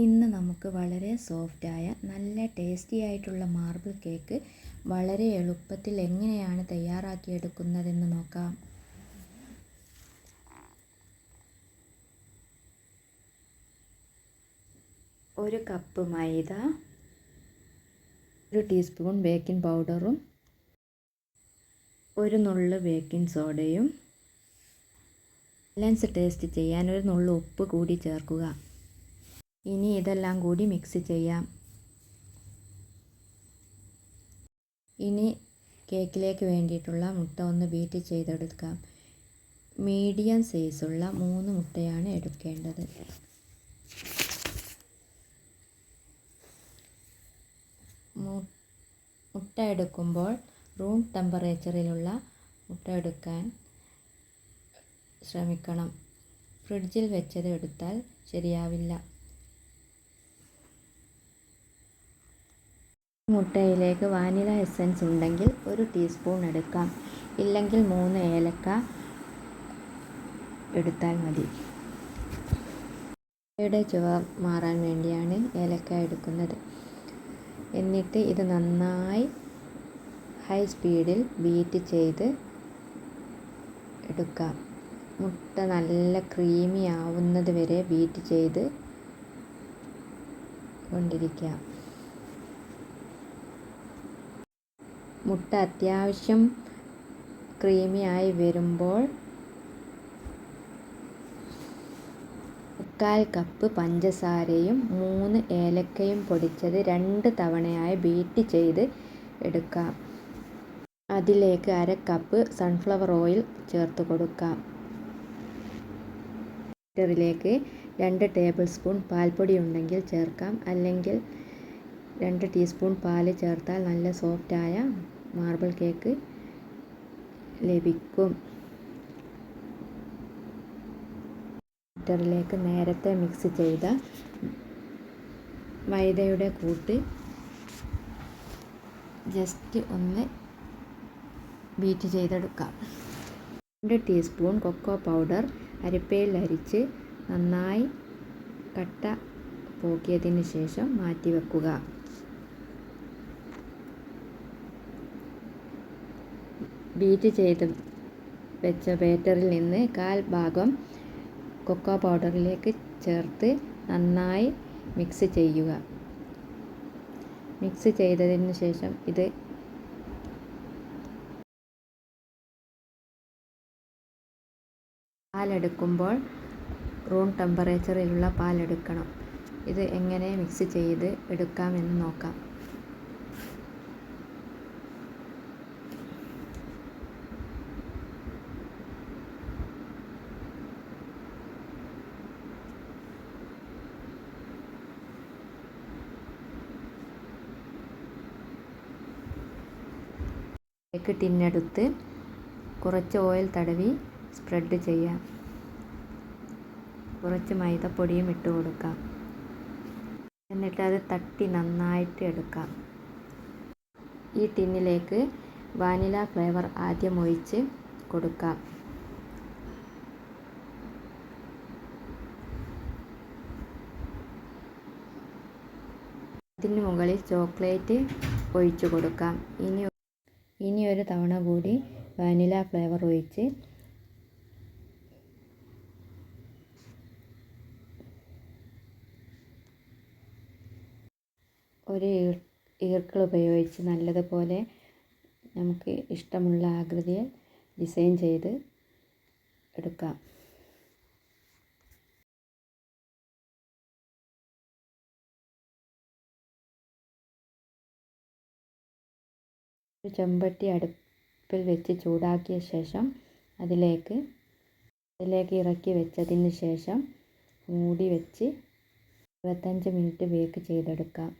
ഇന്ന് നമുക്ക് വളരെ സോഫ്റ്റായ നല്ല ടേസ്റ്റി ആയിട്ടുള്ള മാർബിൾ കേക്ക് വളരെ എളുപ്പത്തിൽ എങ്ങനെയാണ് തയ്യാറാക്കിയെടുക്കുന്നതെന്ന് നോക്കാം. ഒരു കപ്പ് മൈദ ഒരു ടീസ്പൂൺ ബേക്കിംഗ് പൗഡറും ഒരു നുള്ള് ബേക്കിംഗ് സോഡയും ബാലൻസ് ടേസ്റ്റ് ചെയ്യാൻ ഒരു നുള്ളു ഉപ്പ് കൂടി ചേർക്കുക. ഇനി ഇതെല്ലാം കൂടി മിക്സ് ചെയ്യാം. ഇനി കേക്കിലേക്ക് വേണ്ടിയിട്ടുള്ള മുട്ട ഒന്ന് ബീറ്റ് ചെയ്തെടുക്കാം. മീഡിയം സൈസുള്ള മൂന്ന് മുട്ടയാണ് എടുക്കേണ്ടത്. മുട്ട എടുക്കുമ്പോൾ റൂം ടെമ്പറേച്ചറിലുള്ള മുട്ട എടുക്കാൻ ശ്രമിക്കണം. ഫ്രിഡ്ജിൽ വെച്ചത് എടുത്താൽ ശരിയാവില്ല. മുട്ടയിലേക്ക് വാനില എസൻസ് ഉണ്ടെങ്കിൽ ഒരു ടീസ്പൂൺ എടുക്കാം. ഇല്ലെങ്കിൽ മൂന്ന് ഏലക്ക എടുത്താൽ മതി. മുട്ടയുടെ ചുവ മാറാൻ വേണ്ടിയാണ് ഏലക്ക എടുക്കുന്നത്. എന്നിട്ട് ഇത് നന്നായി ഹൈ സ്പീഡിൽ ബീറ്റ് ചെയ്ത് എടുക്കാം. മുട്ട നല്ല ക്രീമി ആവുന്നത് വരെ ബീറ്റ് ചെയ്ത് കൊണ്ടിരിക്കുക മുട്ട അത്യാവശ്യം ആയി വരുമ്പോൾ മുക്കാൽ കപ്പ് പഞ്ചസാരയും മൂന്ന് ഏലക്കയും പൊടിച്ചത് രണ്ട് തവണയായി ബീറ്റ് ചെയ്ത് എടുക്കാം. അതിലേക്ക് അര കപ്പ് സൺഫ്ലവർ ഓയിൽ ചേർത്ത് കൊടുക്കാം. ബീറ്ററിലേക്ക് രണ്ട് ടേബിൾ സ്പൂൺ പാൽപ്പൊടി ഉണ്ടെങ്കിൽ ചേർക്കാം. അല്ലെങ്കിൽ രണ്ട് ടീസ്പൂൺ പാൽ ചേർത്താൽ നല്ല സോഫ്റ്റായ മാർബിൾ കേക്ക് ലഭിക്കും. ബാറ്ററിലേക്ക് നേരത്തെ മിക്സ് ചെയ്ത മൈദയുടെ കൂട്ട് ജസ്റ്റ് ഒന്ന് ബീറ്റ് ചെയ്തെടുക്കാം. രണ്ട് ടീസ്പൂൺ കൊക്കോ പൗഡർ അരിപ്പയിൽ അരിച്ച് നന്നായി കട്ട പോക്കിയതിന് ശേഷം മാറ്റി വെക്കുക ബീറ്റ് ചെയ്ത് വെച്ച ബാറ്ററിൽ നിന്ന് കാൽ ഭാഗം കൊക്കോ പൗഡറിലേക്ക് ചേർത്ത് നന്നായി മിക്സ് ചെയ്യുക. മിക്സ് ചെയ്തതിന് ശേഷം ഇത് പാലെടുക്കുമ്പോൾ റൂം ടെമ്പറേച്ചറിലുള്ള പാലെടുക്കണം. ഇത് എങ്ങനെ മിക്സ് ചെയ്ത് എടുക്കാമെന്ന് നോക്കാം. കേക്ക് ടിന്നെടുത്ത് കുറച്ച് ഓയിൽ തടവി സ്പ്രെഡ് ചെയ്യാം. കുറച്ച് മൈദപ്പൊടിയും ഇട്ട് കൊടുക്കാം. എന്നിട്ട് അത് തട്ടി നന്നായിട്ട് എടുക്കാം. ഈ ടിന്നിലേക്ക് വാനില ഫ്ലേവർ ആദ്യം ഒഴിച്ച് കൊടുക്കാം. അതിന് മുകളിൽ ചോക്ലേറ്റ് ഒഴിച്ചു കൊടുക്കാം. ഇനി ഇനി ഒരു തവണ കൂടി വാനില ഫ്ലേവർ ഒഴിച്ച് ഒരു ഈർക്കിൾ ഉപയോഗിച്ച് നല്ലതുപോലെ നമുക്ക് ഇഷ്ടമുള്ള ആകൃതിയിൽ ഡിസൈൻ ചെയ്ത് എടുക്കാം. ഒരു ചെമ്പട്ടി അടുപ്പിൽ വെച്ച് ചൂടാക്കിയ ശേഷം അതിലേക്ക് അതിലേക്ക് ഇറക്കി വെച്ചതിന് ശേഷം മൂടി വെച്ച് ഇരുപത്തഞ്ച് മിനിറ്റ് ബേക്ക് ചെയ്തെടുക്കാം.